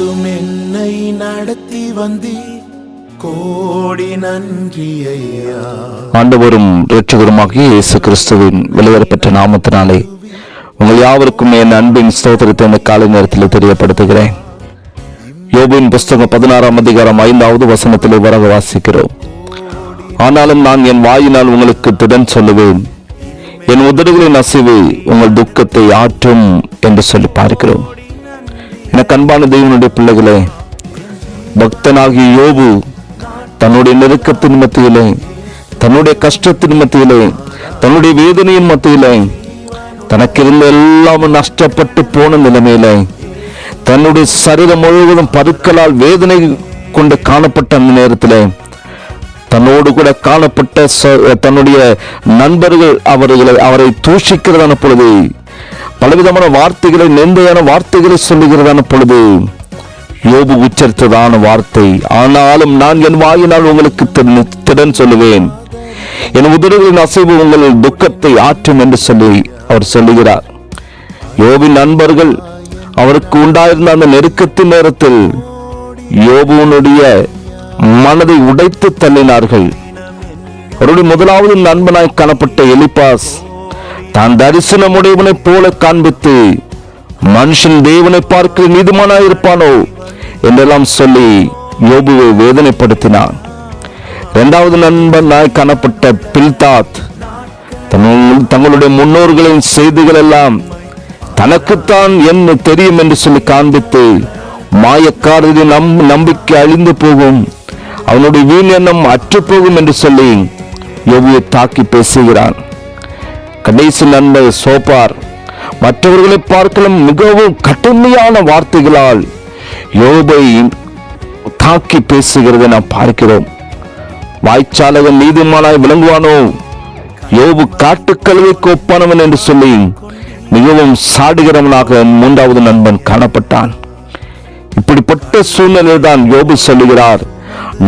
மட்டும் என்னை நடத்தி வந்தி கோடி நன்றி ஐயா ஆண்டவரும் இரட்சகருமாகிய இயேசு கிறிஸ்துவின் வெளியேறப்பெற்ற நாமத்தினாலே உங்கள் யாவருக்கும் என் அன்பின் ஸ்தோத்திரத்தை இந்த காலை நேரத்தில் தெரியப்படுத்துகிறேன். யோபின் புஸ்தகம் பதினாறாம் அதிகாரம் ஐந்தாவது வசனத்தில் வரக வாசிக்கிறோம். ஆனாலும் நான் என் வாயினால் உங்களுக்கு திடன் சொல்லுவேன். என் உதடுகளின் அசைவு உங்கள் துக்கத்தை ஆற்றும் என்று சொல்லி பார்க்கிறோம். எனக்கு அன்பான தெய்வனுடைய பிள்ளைகளே பக்தனாகிய யோபு தன்னுடைய நெருக்கத்தின் மத்தியிலே தன்னுடைய கஷ்டத்தின் மத்தியிலே தன்னுடைய வேதனையின் மத்தியிலே தனக்கிருந்த எல்லாமும் நஷ்டப்பட்டு போன நிலைமையிலே தன்னுடைய சரீரம் முழுவதும் பருக்களால் வேதனை கொண்டு காணப்பட்ட அந்த நேரத்திலே தன்னோடு கூட காணப்பட்ட ச- தன்னுடைய நண்பர்கள் அவர்களை அவரை தூஷிக்கிறதான பொழுது பலவிதமான வார்த்தைகளை நிந்தையான வார்த்தைகளை சொல்லுகிறதான பொழுது யோபு உச்சரித்ததான வார்த்தை ஆனாலும் நான் என் வாயினால் உங்களுக்கு திடன் திடன் சொல்லுவேன். என் உதடுகளின் அசைவு உங்கள் துக்கத்தை ஆற்றும் என்று சொல்லி அவர் சொல்லுகிறார். யோபின் நண்பர்கள் அவருக்கு உண்டாயிருந்த அந்த நெருக்கத்தின் நேரத்தில் யோபுவனுடைய மனதை உடைத்து தள்ளினார்கள். அவருடைய முதலாவது நண்பனாய் காணப்பட்ட எலிபாஸ் தான் தரிசனமுடையவனைப் போல காண்பித்து மனுஷன் தேவனை பார்க்க நீதிமானாய் இருப்பானோ என்றெல்லாம் சொல்லி யோபுவை வேதனைப்படுத்தினான். இரண்டாவது நண்பனாய் காணப்பட்ட பில்தாத் தங்களுடைய முன்னோர்களின் செய்திகள் எல்லாம் தனக்குத்தான் என்ன தெரியும் என்று சொல்லி காண்பித்து மாயக்காரரின் நம் நம்பிக்கை அழிந்து போகும். அவனுடைய வீண் எண்ணம் அற்றுப்போகும் என்று சொல்லி யோபுவை தாக்கி பேசுகிறான். கடைசி நண்பர் சோப்பார் மற்றவர்களை பார்க்கலாம் மிகவும் கடுமையான வார்த்தைகளால் யோபை தாக்கி பேசுகிறதை நாம் பார்க்கிறோம். வாய்ச்சாலகன் நீதிமானாய் விளங்குவானோ? யோபு காட்டுக்கல்விக்கு ஒப்பானவன் என்று சொல்லி மிகவும் சாடுகிறவனாக மூன்றாவது நண்பன் காணப்பட்டான். இப்படிப்பட்ட சூழ்நிலையில் தான் யோபு சொல்லுகிறார்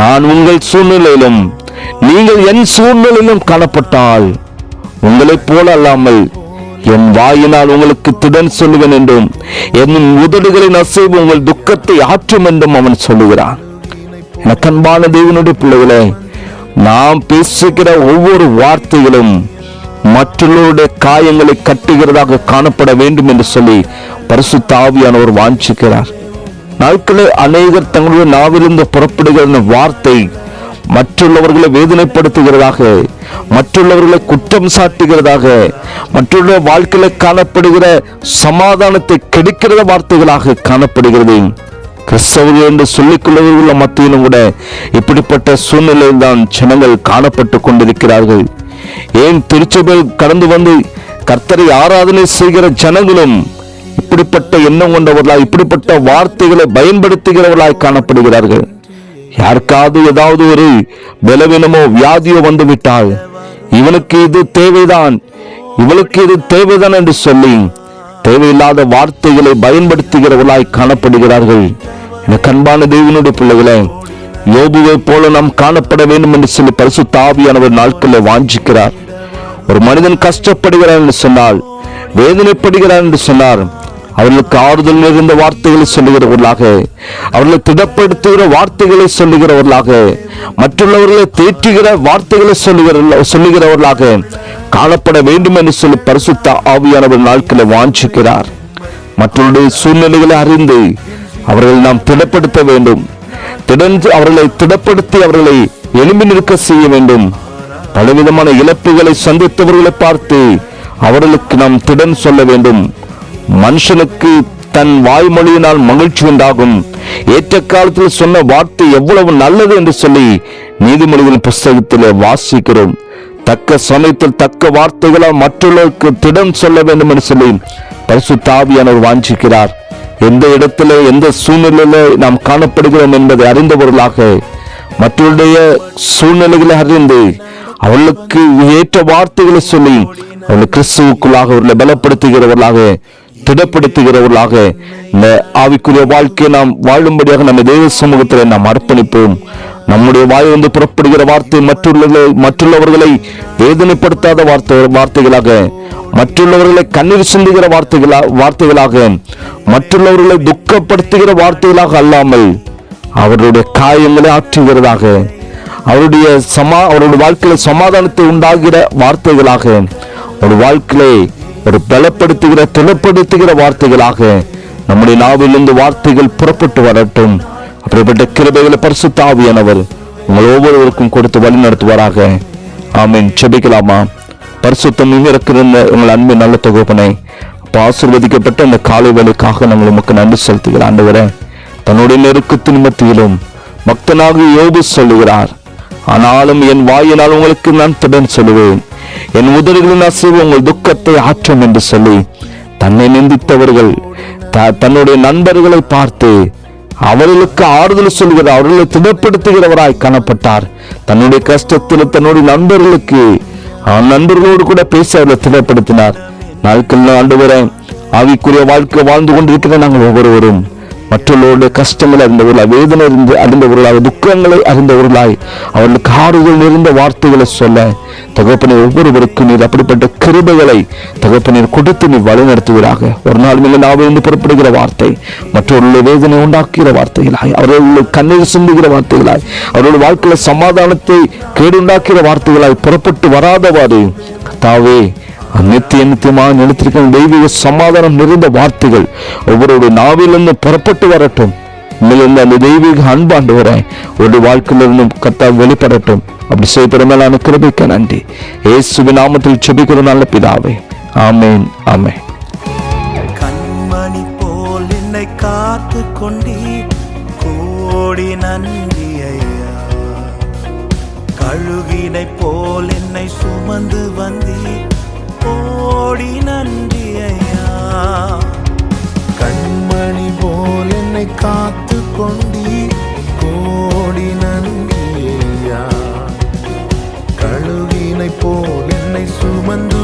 நான் உங்கள் சூழ்நிலையிலும் நீங்கள் என் சூழ்நிலையிலும் காணப்பட்டால் உங்களைப் போல அல்லாமல் என் வாயினால் உங்களுக்கு திடன் சொல்லுவேன் என்றும் என் உதடுகளின் அசைவு உங்கள் துக்கத்தை ஆற்றும் என்றும் அவன் சொல்லுகிறான். எனக்கு அன்பான தேவனுடைய பிள்ளைகளே நாம் பேசுகிற ஒவ்வொரு வார்த்தைகளும் மற்றவர்களுடைய காயங்களை கட்டுகிறதாக காணப்பட வேண்டும் என்று சொல்லி பரிசு தாவியானவர் வாஞ்சிக்கிறார் நாட்களில் அநேகர் தங்களுடைய நாவிலிருந்து புறப்படுகிற வார்த்தை மற்றுள்ளவர்களை வேதனைப்படுத்துகிறதாக மற்றுள்ளவர்களை குற்றம் சாட்டுகிறதாக மற்றுள்ள வாழ்க்கையில காணப்படுகிற சமாதானத்தை கெடுக்கிற வார்த்தைகளாக காணப்படுகிறது. கிறிஸ்தவர்கள் என்று சொல்லிக் உள்ள மத்தியிலும் கூட இப்படிப்பட்ட சூழ்நிலையில் தான் ஜனங்கள் காணப்பட்டு கொண்டிருக்கிறார்கள். ஏன் திருச்சபையில் கடந்து வந்து கர்த்தரை ஆராதனை செய்கிற ஜனங்களும் இப்படிப்பட்ட எண்ணம் கொண்டவர்களாய் இப்படிப்பட்ட வார்த்தைகளை பயன்படுத்துகிறவர்களாய் காணப்படுகிறார்கள். யாருக்காவது ஏதாவது ஒரு பலவீனமோ வியாதியோ வந்து விட்டால் இவனுக்கு இது தேவைதான். இவளுக்கு இது தேவைதான் என்று சொல்லி தேவையில்லாத வார்த்தைகளை பயன்படுத்துகிறவர்களாய் காணப்படுகிறார்கள். எனக்கு அன்பான தேவனுடைய பிள்ளைகளை யோபுவை போல நாம் காணப்பட வேண்டும் என்று சொல்லி பரிசு தாவியானவர் நாட்களில் வாஞ்சிக்கிறார். ஒரு மனிதன் கஷ்டப்படுகிறான் என்று சொன்னால் வேதனைப்படுகிறான் என்று சொன்னார். அவர்களுக்கு ஆறுதல் மிகுந்த வார்த்தைகளை சொல்லுகிறவர்களாக அவர்களை திடப்படுத்துகிற வார்த்தைகளை சொல்லுகிறவர்களாக மற்றுள்ளவர்களை தேற்றுகிற வார்த்தைகளை சொல்லுகிற சொல்லுகிறவர்களாக காணப்பட வேண்டும் என்று சொல்லி பரிசுத்த ஆவியானவர் நாட்களை வாஞ்சிக்கிறார். மற்றவருடைய சூழ்நிலைகளை அறிந்து அவர்களை நாம் திடப்படுத்த வேண்டும். திடந்து அவர்களை திடப்படுத்தி அவர்களை எழும்பி நிற்க செய்ய வேண்டும். பலவிதமான இழப்புகளை சந்தித்தவர்களை பார்த்து அவர்களுக்கு நாம் திடன் சொல்ல வேண்டும். மனுஷனுக்கு தன் வாய்மொழியினால் மகிழ்ச்சி உண்டாகும். ஏற்ற காலத்தில் சொன்ன வார்த்தை எவ்வளவு நல்லது என்று சொல்லி நீதிமொழிகள் புஸ்தகத்திலே வாசிக்கிறோம். தக்க சமயத்தில் தக்க வார்த்தைகளால் மற்றவர்களுக்கு திடம் சொல்ல வேண்டும் என்று சொல்லி பரிசு தாவியானவர் வாஞ்சிக்கிறார். எந்த இடத்துல எந்த சூழ்நிலையில நாம் காணப்படுகிறோம் என்பதை அறிந்தவர்களாக மற்றவருடைய சூழ்நிலைகளை அறிந்து அவளுக்கு ஏற்ற வார்த்தைகளை சொல்லி அவளை கிறிஸ்துவுக்குள்ளாக அவர்களை பலப்படுத்துகிறவர்களாக திடப்படுத்துகிறவர்களாக இந்த ஆவிக்குரிய வாழ்க்கையை நாம் வாழும்படியாக நம்ம தேவ சமூகத்தில் நாம் அர்ப்பணிப்போம். நம்முடைய வாயிலிருந்து புறப்படுகிற வார்த்தை மற்றவர்களை மற்றவர்களை வேதனைப்படுத்தாத வார்த்தை வார்த்தைகளாக மற்றவர்களை கண்ணீர் சிந்துகிற வார்த்தைகளா வார்த்தைகளாக மற்றவர்களை துக்கப்படுத்துகிற வார்த்தைகளாக அல்லாமல் அவருடைய காயங்களை ஆற்றுகிறதாக அவருடைய சமா அவருடைய வாழ்க்கையில சமாதானத்தை உண்டாகிற வார்த்தைகளாக ஒரு வாழ்க்கையை ஒரு பலப்படுத்துகிற துணப்படுத்துகிற வார்த்தைகளாக நம்முடைய நாவிலிருந்து வார்த்தைகள் புறப்பட்டு வரட்டும். அப்படிப்பட்ட கிருபைகளை பரிசு தாவியானவர் உங்கள் ஒவ்வொருவருக்கும் கொடுத்து வழி நடத்துவாராக. ஆமீன். செபிக்கலாமா பரிசுத்தம் இருக்கிற உங்கள் அன்பு நல்ல தொகுப்பனை அப்போ ஆசீர்வதிக்கப்பட்ட இந்த காலை வேலைக்காக நாங்கள் உமக்கு நன்றி செலுத்துகிற ஆண்டவரே தன்னுடைய நெருக்கத்தின் மத்தியிலும் பக்தனாக யோபு சொல்லுகிறார். ஆனாலும் என் வாயினால் உங்களுக்கு நான் திடன் சொல்லுவேன். என் உதடுகளின் அசைவு உங்கள் துக்கத்தை ஆற்றும் என்று சொல்லி தன்னை நிந்தித்தவர்கள் தன்னுடைய நண்பர்களை பார்த்து அவர்களுக்கு ஆறுதல் சொல்கிற அவர்களை திடப்படுத்துகிறவராய் காணப்பட்டார். தன்னுடைய கஷ்டத்தில் தன்னுடைய நண்பர்களுக்கு அவன் நண்பர்களோடு கூட பேசி அவர்களை திடப்படுத்தினார். நாட்கள் ஆண்டு ஆவிக்குரிய வாழ்க்கை வாழ்ந்து கொண்டிருக்கிற நாங்கள் ஒவ்வொருவரும் மற்றவர்களுடைய கஷ்டங்களை அறிந்தவர்களாய் வேதனை இருந்து அறிந்தவர்களாய் துக்கங்களை அறிந்தவர்களாய் அவர்களுக்கு ஆறுதல் நிறைந்த வார்த்தைகளை சொல்ல தகப்பனை ஒவ்வொருவருக்கும் நீர் அப்படிப்பட்ட கிருபைகளை தகப்பனீர் கொடுத்து நீ வழிநடத்துவீராக. ஒரு நாள் மேல நாவிலிருந்து புறப்படுகிற வார்த்தை மற்றவர்களுடைய வேதனை உண்டாக்குகிற வார்த்தைகளாய் அவர்களுடைய கண்ணீர் சிந்துகிற வார்த்தைகளாய் அவர்களுடைய வாழ்க்கையில சமாதானத்தை கேடுண்டாக்குகிற வார்த்தைகளாய் புறப்பட்டு வராதவாறு தாவே நித்திய நித்தியமாக நினைத்திருக்கிற தெய்வீக சமாதானம் நிறைந்த வார்த்தைகள் ஒவ்வொருடைய நாவிலிருந்து புறப்பட்டு வரட்டும். உண்மையிலிருந்து அந்த தெய்வீக அன்பாண்டு வரேன் ஒரு வாழ்க்கையிலிருந்தும் கத்தா வெளிப்படட்டும். அப்படி செய்யப்படுமேலான கிருபிக்க நன்றி. ஏசுவி நாமத்தில் செபிக்கிற நல்ல பிதாவே. ஆமேன் ஆமே கண்மணி போல் என்னை காத்து கொண்டீ கோடி நன்றி ஐயா கழுகினை போல் என்னை சுமந்து வந்தீர். கோடி நன்றி ஐயா கண்மணி போல் என்னை காத்து கொண்டி கோடி நன்றி ஐயா கழுவினை போல் என்னை சுமந்து